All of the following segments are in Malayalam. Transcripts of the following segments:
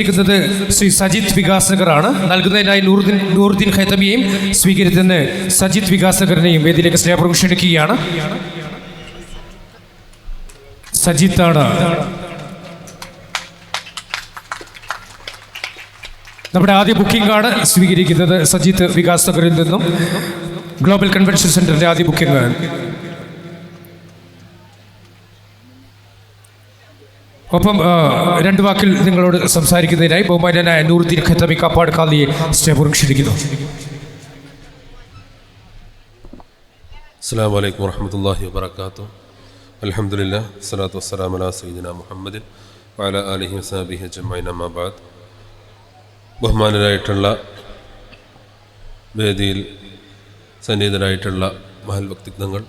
ിക്കുന്നത് ശ്രീ സജിത് വികാസകറാണ് നൽകുന്നതിനായി നൂറുദ്ദീൻ നൂറുദ്ദീൻ ഖൈതമിയെയും സ്വീകരിക്കുന്ന സജിത് വികാസകരനെയും വേദിയിലേക്ക് സ്നേഹപൂർവം ക്ഷണിക്കുകയാണ്. സജിത്താണ്. നമ്മുടെ ആദ്യ ബുക്കിംഗ് ആണ് സ്വീകരിക്കുന്നത് സജിത് വികാസകറിൽ നിന്നും. ഗ്ലോബൽ കൺവെൻഷൻ സെന്ററിന്റെ ആദ്യ ബുക്കിംഗ്. ഒപ്പം രണ്ട് വാക്കിൽ നിങ്ങളോട് സംസാരിക്കുന്നതിനായി ബഹുമാനായ നൂറുദ്ദീൻ ഖത്തമി കാപ്പാട് കാലിയെ സ്റ്റേപൂർവം ക്ഷണിക്കുന്നു. അസ്സാം വലൈക്കും വർഹമത്തല്ലാഹി വാത്തു അലഹമുല്ല സ്വലാത്തു വസ്സലാം അലാ സയ്യിദിന മുഹമ്മദിൻ വാല അലഹി വസാബിഹി ജമ്മൈൻ അമ്മാബാദ് ബഹുമാനരായിട്ടുള്ള വേദിയിൽ സന്നിഹിതരായിട്ടുള്ള മഹൽ വ്യക്തിത്വങ്ങൾ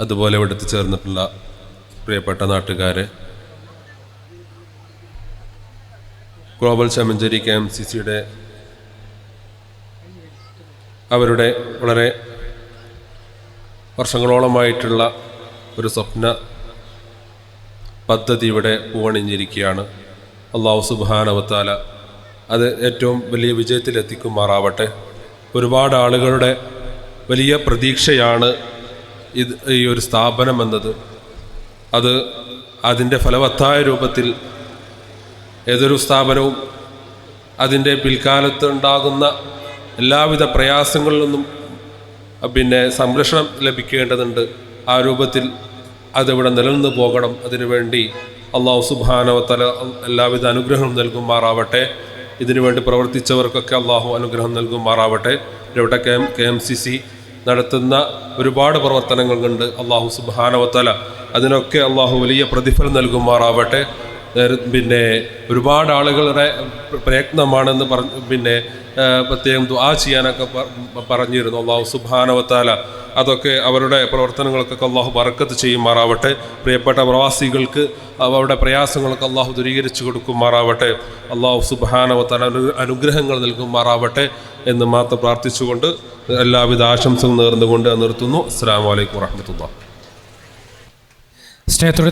അതുപോലെ ഇവിടെ എത്തിച്ചേർന്നിട്ടുള്ള പ്രിയപ്പെട്ട നാട്ടുകാരെ global Chamancheri K M C സിയുടെ അവരുടെ വളരെ വർഷങ്ങളോളമായിട്ടുള്ള ഒരു സ്വപ്ന പദ്ധതി ഇവിടെ പൂവണിഞ്ഞിരിക്കുകയാണ്. അള്ളാഹു സുബാനവത്താല അത് ഏറ്റവും വലിയ വിജയത്തിലെത്തിക്കുമാറാവട്ടെ. ഒരുപാട് ആളുകളുടെ വലിയ പ്രതീക്ഷയാണ് ഇത് ഈ ഒരു സ്ഥാപനം എന്നത് അത് അതിന്റെ ഫലവത്തായ രൂപത്തിൽ ഏതൊരു സ്ഥാപനവും അതിന്റെ പിൽക്കാലത്ത് ഉണ്ടാകുന്ന എല്ലാവിധ പ്രയാസങ്ങളിൽ നിന്നും പിന്നെ സംരക്ഷണം ലഭിക്കേണ്ടതുണ്ട്. ആ രൂപത്തിൽ അതിവിടെ നിലനിന്ന് പോകണം. അതിനുവേണ്ടി അള്ളാഹു സുബാനവത്തല എല്ലാവിധ അനുഗ്രഹം നൽകുമാറാവട്ടെ. ഇതിനുവേണ്ടി പ്രവർത്തിച്ചവർക്കൊക്കെ അള്ളാഹു അനുഗ്രഹം നൽകുമാറാവട്ടെ. ഇവിടെ K K M C C നടത്തുന്ന ഒരുപാട് പ്രവർത്തനങ്ങളുണ്ട്. അള്ളാഹു സുബാനവത്തല അതിനൊക്കെ അള്ളാഹു വലിയ പ്രതിഫലം നൽകുമാറാവട്ടെ. പിന്നെ ഒരുപാട് ആളുകളുടെ പ്രയത്നമാണെന്ന് പറഞ്ഞ് പിന്നെ പ്രത്യേകം ദുആ ചെയ്യാനൊക്കെ പറഞ്ഞിരുന്നു. അള്ളാഹു സുബാനവത്താല അതൊക്കെ അവരുടെ പ്രവർത്തനങ്ങൾക്കൊക്കെ അള്ളാഹു ബറക്കത്ത് ചെയ്യുമാറാവട്ടെ. പ്രിയപ്പെട്ട പ്രവാസികൾക്ക് അവരുടെ പ്രയാസങ്ങളൊക്കെ അള്ളാഹു ദൂരീകരിച്ചു കൊടുക്കുമാറാവട്ടെ. അള്ളാഹു സുബാനവത്താല അനു- അനുഗ്രഹങ്ങൾ നൽകുമാറാവട്ടെ എന്ന് മാത്രം പ്രാർത്ഥിച്ചുകൊണ്ട് എല്ലാവിധ ആശംസകൾ നേർന്നുകൊണ്ട് നിർത്തുന്നു. അസ്സാം വലൈക്കും വാഹമത്തുള്ള സ്നേഹത്തോടെ